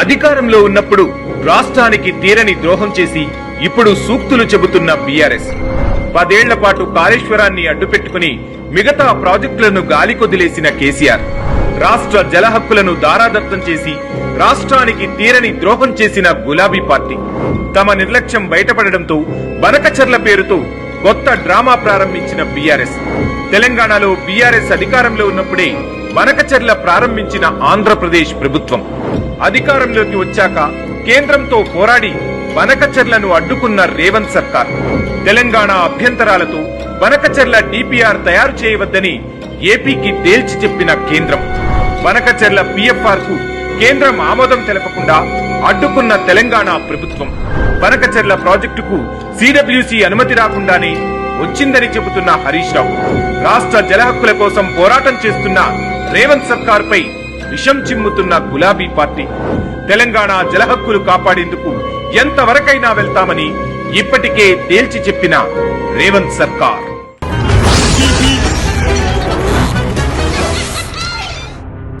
అధికారంలో ఉన్నప్పుడు రాష్ట్రానికి తీరని ద్రోహం చేసి ఇప్పుడు సూక్తులు చెబుతున్న బీఆర్ఎస్. పదేళ్ళ పాటు కాళేశ్వరాన్ని అడ్డుపెట్టుకుని మిగతా ప్రాజెక్టులను గాలికొదిలేసిన కేసీఆర్. రాష్ట్ర జల హక్కులను దారాదత్తం చేసి రాష్ట్రానికి తీరని ద్రోహం చేసిన గులాబీ పార్టీ. తమ నిర్లక్ష్యం బయటపడడంతో బనకచర్ల పేరుతో కొత్త డ్రామా ప్రారంభించిన బీఆర్ఎస్. తెలంగాణలో బీఆర్ఎస్ అధికారంలో ఉన్నప్పుడే బనకచర్ల ప్రారంభించిన ఆంధ్రప్రదేశ్ ప్రభుత్వం. అధికారంలోకి వచ్చాక కేంద్రంతో పోరాడి బనకచర్లను అడ్డుకున్న రేవంత్ సర్కార్. తెలంగాణ అభ్యంతరాలతో బనకచర్ల డిపిఆర్ తయారు చేయవద్దని ఏపీకి తేల్చి చెప్పిన కేంద్రం. బనకచర్ల పిఎఫ్ఆర్కు కేంద్రం ఆమోదం తెలపకుండా అడ్డుకున్న తెలంగాణ ప్రభుత్వం. బనకచర్ల ప్రాజెక్టుకు సిడబ్ల్యూసి అనుమతి రాకుండానే వచ్చిందని చెబుతున్న హరీష్ రావు. రాష్ట్ర జలహక్కుల కోసం పోరాటం చేస్తున్న రేవంత్ సర్కార్ పై విషం చిమ్ముతున్న గులాబీ పార్టీ తెలంగాణ జలహక్కులు కాపాడేందుకు ఎంతవరకైనా వెళ్తామని ఇప్పటికే తేల్చి చెప్పిన రేవంత్ సర్కార్.